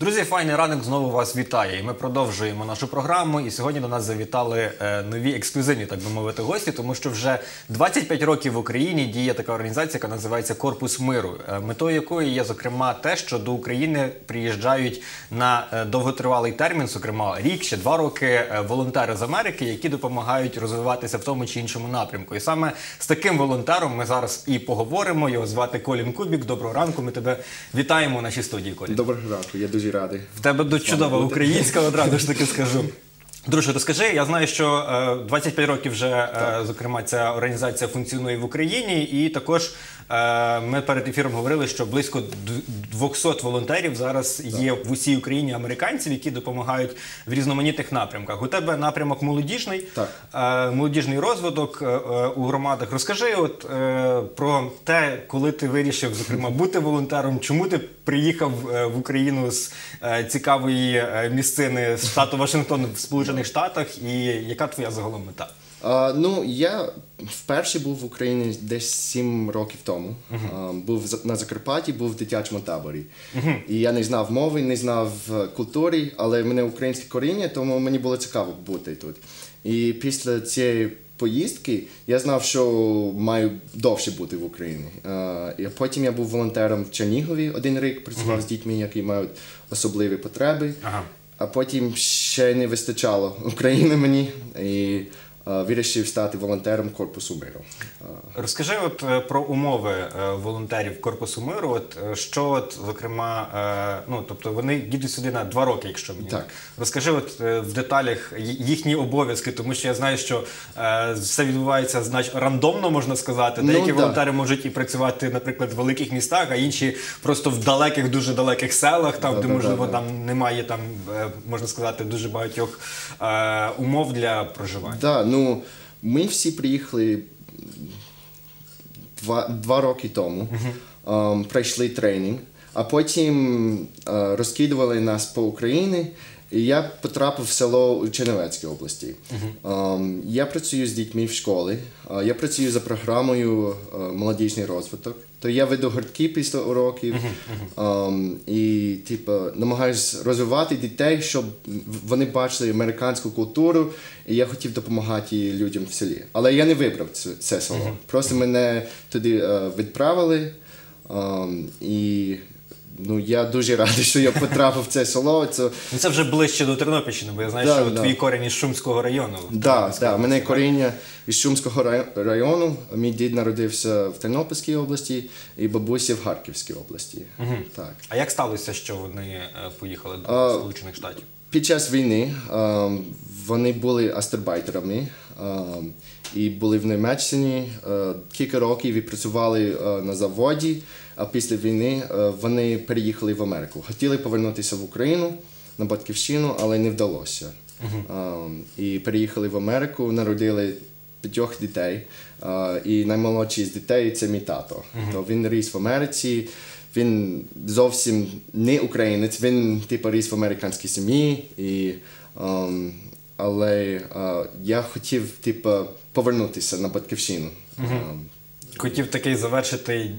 Друзі, файний ранок знову вас вітає. І ми продовжуємо нашу програму. І сьогодні до нас завітали е, нові ексклюзивні, так би мовити, гості, тому що вже 25 років в Україні діє така організація, яка називається Корпус миру, е, метою якої є зокрема те, що до України приїжджають на е, довготривалий термін, зокрема рік чи два роки, волонтери з Америки, які допомагають розвиватися в тому чи іншому напрямку. І саме з таким волонтером ми зараз і поговоримо. Його звати Колін Кубік. Доброго ранку. Ми тебе вітаємо в нашій студії. Колін. Доброго ранку, я дуже радий. В тебе до чудова українська, одразу ж таки скажу. Друже, розкажи, я знаю, що е, 25 років вже, так. зокрема, ця організація функціонує в Україні, і також е, ми перед ефіром говорили, що близько 200 волонтерів зараз є в усій Україні американців, які допомагають в різноманітних напрямках. У тебе напрямок молодіжний, Так. е, молодіжний розвиток е, е, у громадах. Розкажи от е, про те, коли ти вирішив, зокрема, бути волонтером, чому ти приїхав е, в Україну з е, цікавої е, місцини штату Вашингтон в Сполучених Штатах, і яка твоя загалом мета? А, ну, я вперше був в Україні десь 7 років тому. А, був на Закарпатті, був в дитячому таборі. І я не знав мови, не знав е, культури, але в мене українське коріння, тому мені було цікаво бути тут. І після цієї поїздки я знав, що маю довше бути в Україні. А, і потім я був волонтером в Чернігові один рік, працював з дітьми, які мають особливі потреби. А потім ще не вистачало України мені і вирішив стати волонтером корпусу миру. Е, Розкажи от е, про умови е, волонтерів Корпусу миру. От е, що, от, зокрема, е, ну тобто вони їдуть сюди на два роки, якщо мені Так. розкажи от е, в деталях їхні обов'язки, тому що я знаю, що е, все відбувається знач рандомно, можна сказати. Ну, Деякі да. волонтери можуть і працювати, наприклад, в великих містах, а інші просто в далеких, дуже далеких селах, там де Да-да-да-да. можливо там немає там, е, можна сказати, дуже багатьох е, умов для проживання. Да, ну, ми всі приїхали два, два роки тому, ем, пройшли тренінг, а потім е, розкидували нас по Україні. І я потрапив в село у Чернівецькій області. Ем, я працюю з дітьми в школі. Е, я працюю за програмою е, молодіжний розвиток. То я веду гуртки після уроків ем, і типу, намагаюся розвивати дітей, щоб вони бачили американську культуру, і я хотів допомагати людям в селі. Але я не вибрав це, це село. Просто мене туди е, відправили. ем, і ну, я дуже радий, що я потрапив в це село. Це, Ну, це вже ближче до Тернопільщини, бо я знаю, Да, що да. твій корінь із Шумського району. Да, да, мене коріння із Шумського рай- району. Мій дід народився в Тернопільській області і бабуся в Харківській області. Так. А як сталося, що вони е, поїхали до А, Сполучених Штатів? Під час війни ем, вони були астарбайтерами ем, і були в Німеччині кілька років і працювали на заводі. А після війни е, вони переїхали в Америку. Хотіли повернутися в Україну на батьківщину, але не вдалося. Ем, і переїхали в Америку, народили п'ятьох дітей. Е, і наймолодший з дітей це мій тато. То він ріс в Америці. Він зовсім не українець, він типу ріс в американській сім'ї, і, ем, але е, я хотів типу, повернутися на батьківщину. Ем, Хотів такий завершити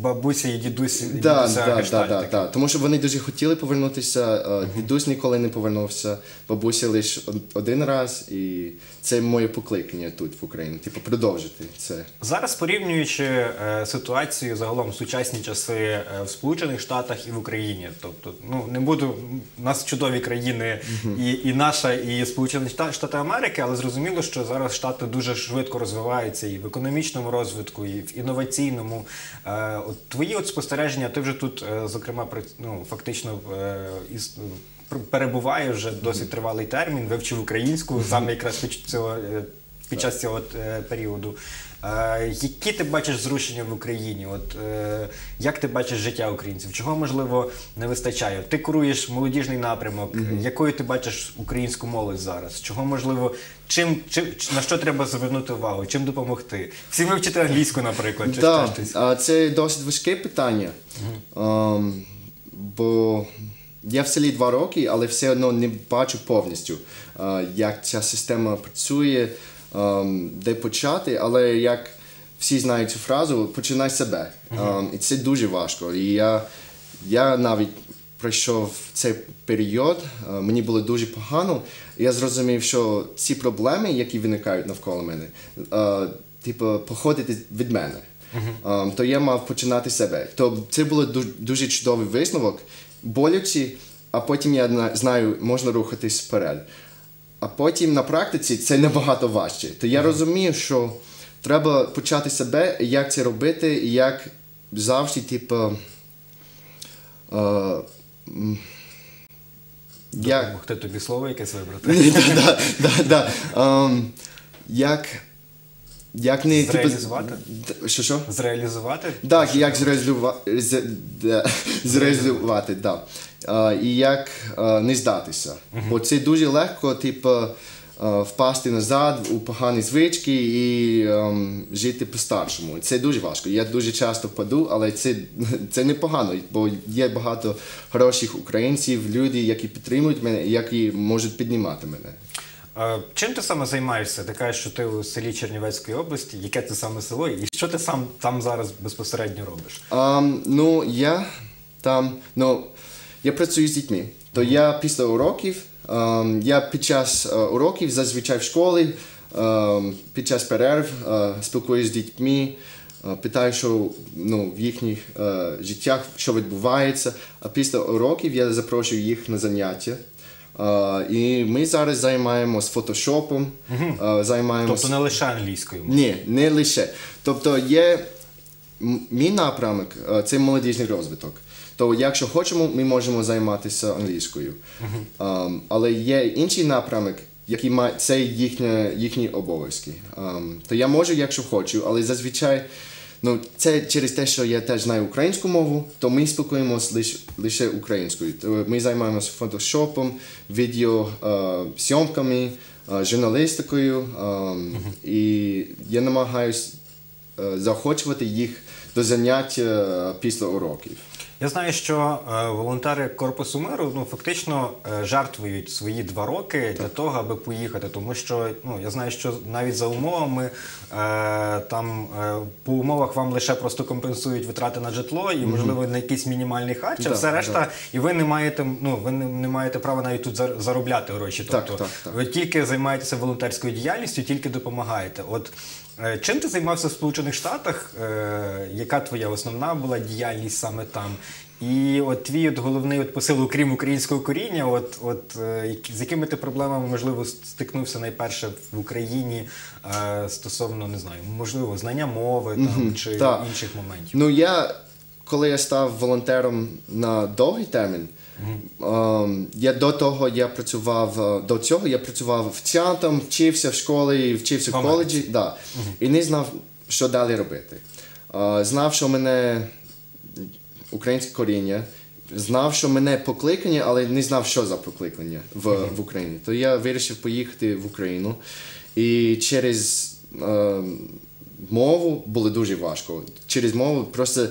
бабуся і дідусь Да, дідуся да, да, да, да. Тому що вони дуже хотіли повернутися. е, Дідусь ніколи не повернувся, бабуся лише один раз, і це моє покликання тут в Україні. Типу, продовжити це. Зараз порівнюючи е, ситуацію загалом в сучасні часи е, в Сполучених Штатах і в Україні. Тобто, ну не буду у нас чудові країни, і, і наша, і Сполучені Шта- Штати Америки, але зрозуміло, що зараз штати дуже швидко розвиваються і в економічному розвитку, в інноваційному. Е, от твої от спостереження, ти вже тут, е, зокрема, ну, фактично е, із. Перебуває вже досить тривалий термін, вивчив українську саме якраз під цього під час цього е, періоду. Е, які ти бачиш зрушення в Україні? От е, як ти бачиш життя українців? Чого можливо не вистачає? Ти куруєш молодіжний напрямок. Якою ти бачиш українську молодь зараз? Чого можливо, чим, чим на що треба звернути увагу? Чим допомогти? Всім вивчити англійську, наприклад, чи Да, а це досить важке питання. Ем, бо я в селі два роки, але все одно не бачу повністю, як ця система працює, де почати, але як всі знають цю фразу, починай себе. Ем, і це дуже важко. І я, я навіть пройшов цей період, е, мені було дуже погано. І я зрозумів, що ці проблеми, які виникають навколо мене, е, типу, походять від мене. Е, то я мав починати себе. То це було ду- дуже чудовий висновок, боляче, а потім я знаю, можна рухатись вперед. А потім на практиці це набагато важче. То я розумію, що треба почати себе, як це робити, і як завжди, типу. Е, як, Допомогти тобі слово якесь вибрати. да, да. Ем, як, як не типу, Зреалізувати? що що? Зреалізувати? Так, як зреалізувати, зреалізувати, да. І як не здатися. Бо це дуже легко, типу, впасти назад у погані звички і ем, жити по-старшому. Це дуже важко. Я дуже часто впаду, але це, це непогано, бо є багато хороших українців, люди, які підтримують мене, які можуть піднімати мене. Чим ти саме займаєшся? Ти кажеш, що ти у селі Чернівецької області. Яке це саме село? І що ти сам там зараз безпосередньо робиш? Um, ну, я там, ну, я працюю з дітьми. То я після уроків, ем, я під час е, уроків зазвичай в школі, ем, під час перерв е, спілкуюся з дітьми, е, питаю, що ну, в їхніх життях, що відбувається. А після уроків я запрошую їх на заняття. І ми зараз займаємось фотошопом, е, займаємось... Тобто не лише англійською. Ні, не лише. Тобто є мій напрямок це молодіжний розвиток. То якщо хочемо, ми можемо займатися англійською. Ем, але є інший напрямок, який має це їхні, їхні обов'язки. Ем, то я можу, якщо хочу, але зазвичай. Ну, це через те, що я теж знаю українську мову, то ми спілкуємося лише, лише українською. Ми займаємося фотошопом, відео е, зйомками, е, журналістикою. ем, І я намагаюся е, заохочувати їх до занять е, після уроків. Я знаю, що е, волонтери Корпусу миру ну фактично е, жертвують свої два роки для того, аби поїхати. Тому що ну я знаю, що навіть за умовами е, там е, по умовах вам лише просто компенсують витрати на житло і можливо на якийсь мінімальний харч, а Да, все решта, да. і ви не маєте ну ви не, не маєте права навіть тут зар- заробляти гроші. Тобто так, так. ви тільки займаєтеся волонтерською діяльністю, тільки допомагаєте. От чим ти займався в Сполучених Штатах? Е, Яка твоя основна була діяльність саме там? І от твій от головний от посил, окрім українського коріння, от, от е, з якими ти проблемами можливо стикнувся найперше в Україні е, стосовно не знаю, можливо, знання мови там чи так. інших моментів? Ну я, коли я став волонтером на довгий термін, ем, я до того я працював е, до цього, я працював вчителем, вчився в школі, вчився в коледжі, да, і не знав, що далі робити. Е, знав, що в мене українське коріння. Знав, що мене покликання, але не знав, що за покликання в, в Україні. То я вирішив поїхати в Україну. І через е, мову було дуже важко. Через мову просто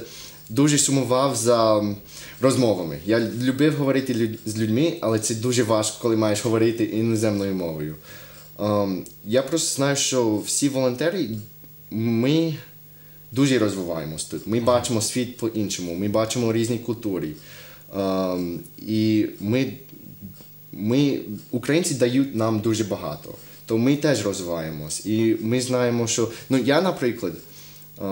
дуже сумував за розмовами. Я любив говорити з людьми, але це дуже важко, коли маєш говорити іноземною мовою. Ем, я просто знаю, що всі волонтери, ми дуже розвиваємось тут. Ми бачимо світ по-іншому, ми бачимо різні культури. Ем, і ми, ми, українці дають нам дуже багато. То ми теж розвиваємось. І ми знаємо, що. Ну, я, наприклад, е,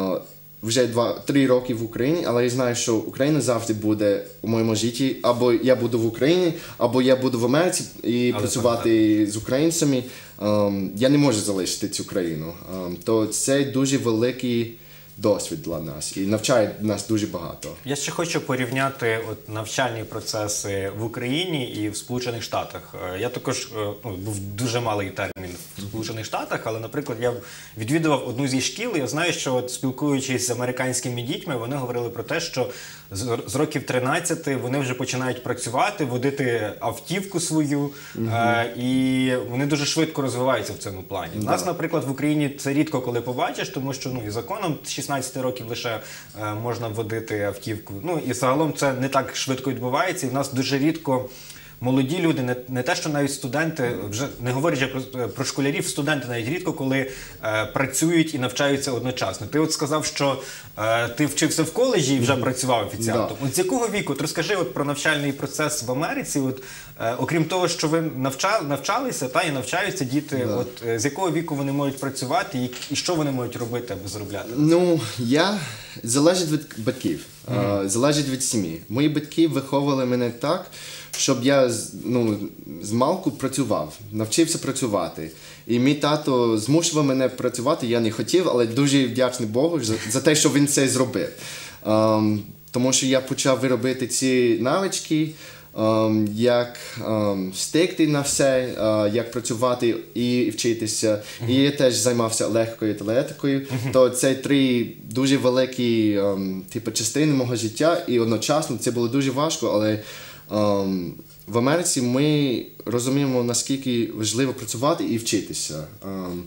вже два-три роки в Україні, але я знаю, що Україна завжди буде у моєму житті. Або я буду в Україні, або я буду в Америці і Але працювати з українцями. Ем, я не можу залишити цю країну. Ем, то це дуже великий досвід для нас і навчає нас дуже багато. Я ще хочу порівняти от навчальні процеси в Україні і в Сполучених Штатах. Е, Я також е, ну, був дуже малий термін в Сполучених Штатах, але, наприклад, я відвідував одну зі шкіл. і Я знаю, що от, спілкуючись з американськими дітьми, вони говорили про те, що з, років 13 вони вже починають працювати, водити автівку свою, е, і вони дуже швидко розвиваються в цьому плані. У нас, наприклад, в Україні це рідко коли побачиш, тому що ну і законом 16 років лише е, можна водити автівку. Ну і загалом це не так швидко відбувається. І в нас дуже рідко молоді люди, не, не те, що навіть студенти, вже не говорячи про, про школярів, студенти навіть рідко коли е, працюють і навчаються одночасно. Ти от сказав, що е, ти вчився в коледжі і вже працював офіціантом. От з якого віку? От розкажи от про навчальний процес в Америці. От, е, окрім того, що ви навча, навчалися, та і навчаються діти. От е, з якого віку вони можуть працювати, і, і що вони можуть робити, аби заробляти? Ну, я залежить від батьків, е, залежить від сім'ї. Мої батьки виховували мене так, щоб я ну, з малку працював, навчився працювати. І мій тато змушував мене працювати. Я не хотів, але дуже вдячний Богу за, за те, що він це зробив. Ем, тому що я почав виробити ці навички. ем, як ем, стикти на все, е, як працювати і вчитися. І я теж займався легкою атлетикою. То це три дуже великі типу, частини мого життя, і одночасно це було дуже важко, але в Америці ми розуміємо, наскільки важливо працювати і вчитися, ем,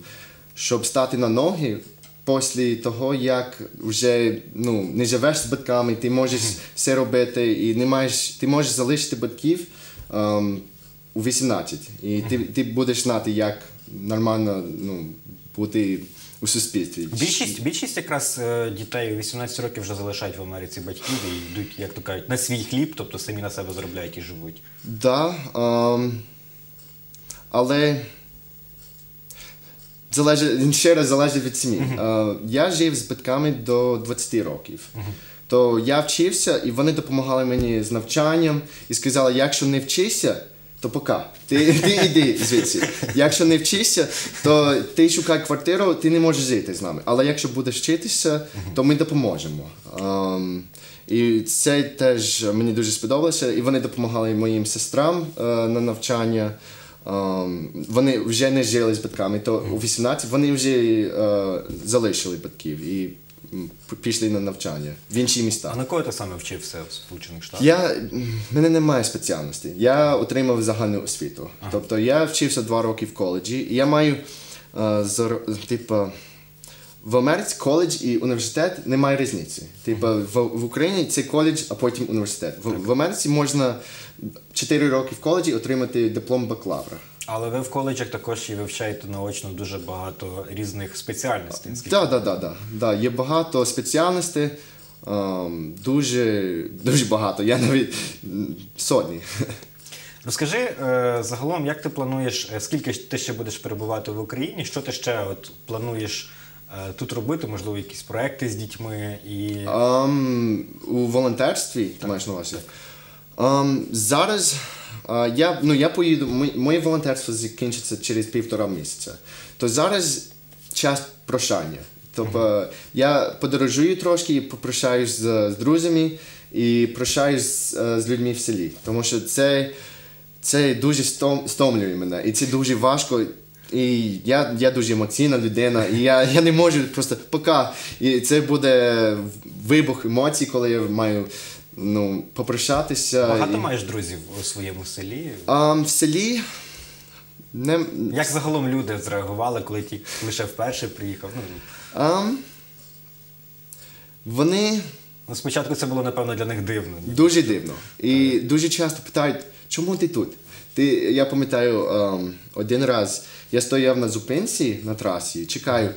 щоб стати на ноги. Після того, як вже ну, не живеш з батьками, ти можеш все робити, і не маєш, ти можеш залишити батьків ем, у 18. І ти, ти будеш знати, як нормально ну, бути у суспільстві. Більшість, більшість якраз е, дітей у 18 років вже залишають в Америці батьків і йдуть, як то кажуть, на свій хліб, тобто самі на себе заробляють і живуть. Да, ем, але залежить, ще раз залежить від сім'ї. Е, я жив з батьками до 20 років. То я вчився, і вони допомагали мені з навчанням і сказали, якщо не вчишся, то пока. Ти, ти йди звідси. Якщо не вчишся, то ти шукай квартиру, ти не можеш жити з нами. Але якщо будеш вчитися, то ми допоможемо. Ем, і це теж мені дуже сподобалося. І вони допомагали моїм сестрам е, на навчання. Ем, вони вже не жили з батьками, то у 18 вони вже е, залишили батьків і пішли на навчання в інші міста. А на кого ти саме вчився в Сполучених Штатах? Я мене немає спеціальності. Я отримав загальну освіту. Тобто я вчився два роки в коледжі, і я маю е, зар- типу, в Америці коледж і університет немає різниці. Типу, в, в Україні це коледж, а потім університет. В, в Америці можна 4 роки в коледжі отримати диплом бакалавра. Але ви в коледжах також і вивчаєте наочно дуже багато різних спеціальностей. наскільки Так, так, так. Є багато спеціальностей. ем, дуже, дуже багато. Я навіть сотні. Розкажи е, загалом, як ти плануєш, е, скільки ти ще будеш перебувати в Україні? Що ти ще от плануєш е, тут робити? Можливо, якісь проекти з дітьми і Um, у волонтерстві ти маєш на увазі? Um, зараз uh, я, ну, я поїду, мо- моє волонтерство закінчиться через півтора місяця. То зараз час прощання. Тобто я подорожую трошки і попрощаюсь з, з друзями і прощаюсь з, е, з людьми в селі. Тому що це, це дуже стом, стомлює мене. І це дуже важко. І я, я дуже емоційна людина, і я, я не можу просто пока. І це буде вибух емоцій, коли я маю ну, попрощатися. багато і... маєш друзів у своєму селі? А, в селі не, Як загалом люди зреагували, коли ті лише вперше приїхав? Ну, а, вони ну, спочатку це було, напевно, для них дивно. ні? дуже дивно. І дуже часто питають, чому ти тут? Ти, я пам'ятаю, ем, один раз я стояв на зупинці на трасі, чекаю,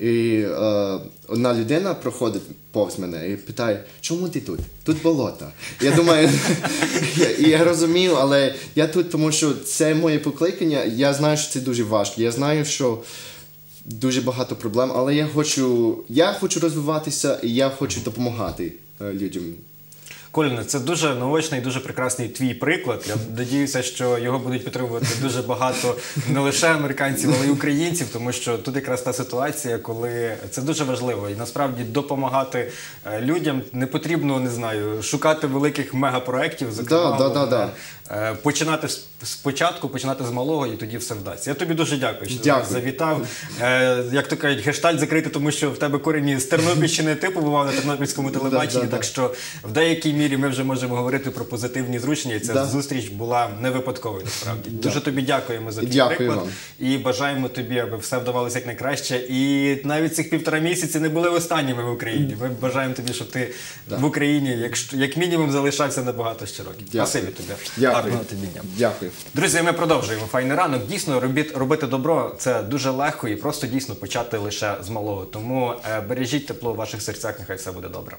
і е, одна людина проходить повз мене і питає, чому ти тут? Тут болото. Я думаю, я, я розумію, але я тут, тому що це моє покликання. Я знаю, що це дуже важко. Я знаю, що дуже багато проблем, але я хочу, я хочу розвиватися і я хочу допомагати е, людям. Коліне, це дуже наочний, дуже прекрасний твій приклад. Я надіюся, що його будуть підтримувати дуже багато не лише американців, але й українців, тому що тут якраз та ситуація, коли це дуже важливо. І насправді допомагати е, людям не потрібно, не знаю, шукати великих мегапроєктів, зокрема, Да, да, да, е, починати спочатку, починати з малого, і тоді все вдасться. Я тобі дуже дякую, що Дякую. завітав. Е, Як то кажуть, гештальт закрити, тому що в тебе корені з Тернопільщини, ти побував на тернопільському телебаченні, Да, да, так що в деякій мірі мірі ми вже можемо говорити про позитивні зручення. І ця Да. зустріч була не випадковою насправді. Дуже тобі дякуємо за твій Дякую приклад. вам. І бажаємо тобі, аби все вдавалося як найкраще. І навіть цих півтора місяці не були останніми в Україні. Ми бажаємо тобі, щоб ти в Україні, як, як мінімум, залишався на багато ще років. Дякую. Спасибі тобі. Дякую. Тобі дня. Дякую. Друзі, ми продовжуємо файний ранок. Дійсно, робіт, робити добро це дуже легко і просто дійсно почати лише з малого. Тому е, бережіть тепло у ваших серцях, нехай все буде добре.